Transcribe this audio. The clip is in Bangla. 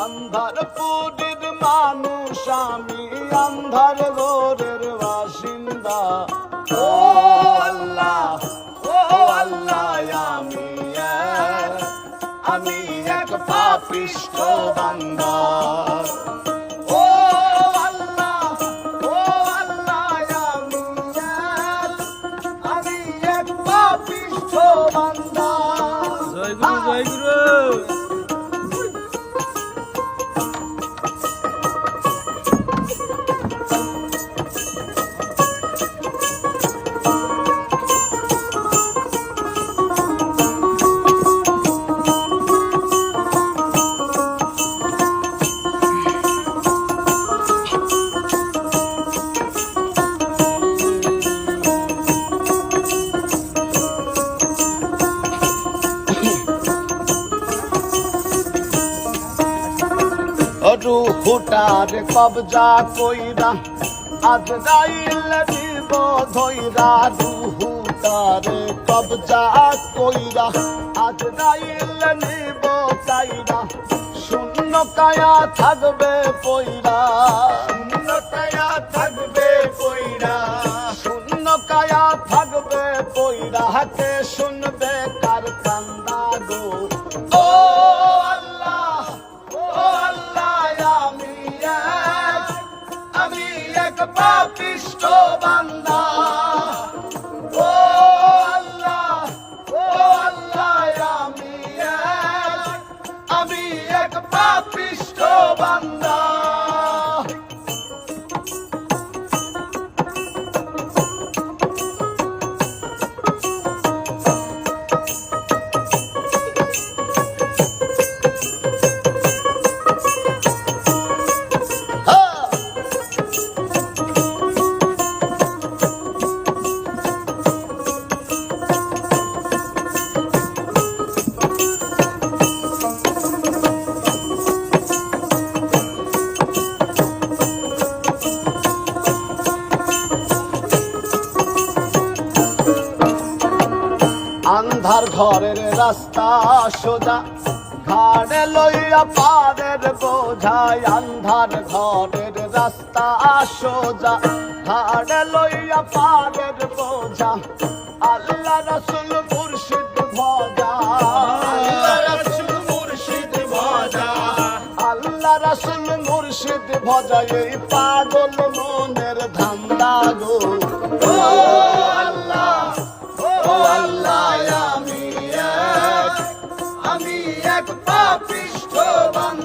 আন্ধার পুরীর মানুষ, আমি আন্ধার ঘরের বাসিন্দা। ও আল্লাহ ও আল্লাহ, আমি আমি এক পাপিষ্ট বান্দা। জয় গুরু জয় গুরু। রুহুটার কবজা কইরা আজ গাইল দিব ধইরা রুহুটার কবজা কইরা। আজ গাইল নিব কাইরা শূন্য কায়া থাকবে পইরা। শূন্য কায়া থাকবে পইরা। শূন্য কায়া থাকবে পইরা হাতে শুনবে কার কান্দা গো। ও পাপিষ্ট বান্দা। আন্ধার ঘরের রাস্তা সোজা ঘাড়ে লইয়া পারের বোঝাই আন্ধার ঘরের রাস্তা সোজা ঘাড়ে লইয়া পারের বোঝা আল্লাহ রসুল মুর্শিদ ভজা আল্লাহ রসুল মুর্শিদ ভজা আল্লাহ রসুল মুর্শিদ ভজা এই পাগল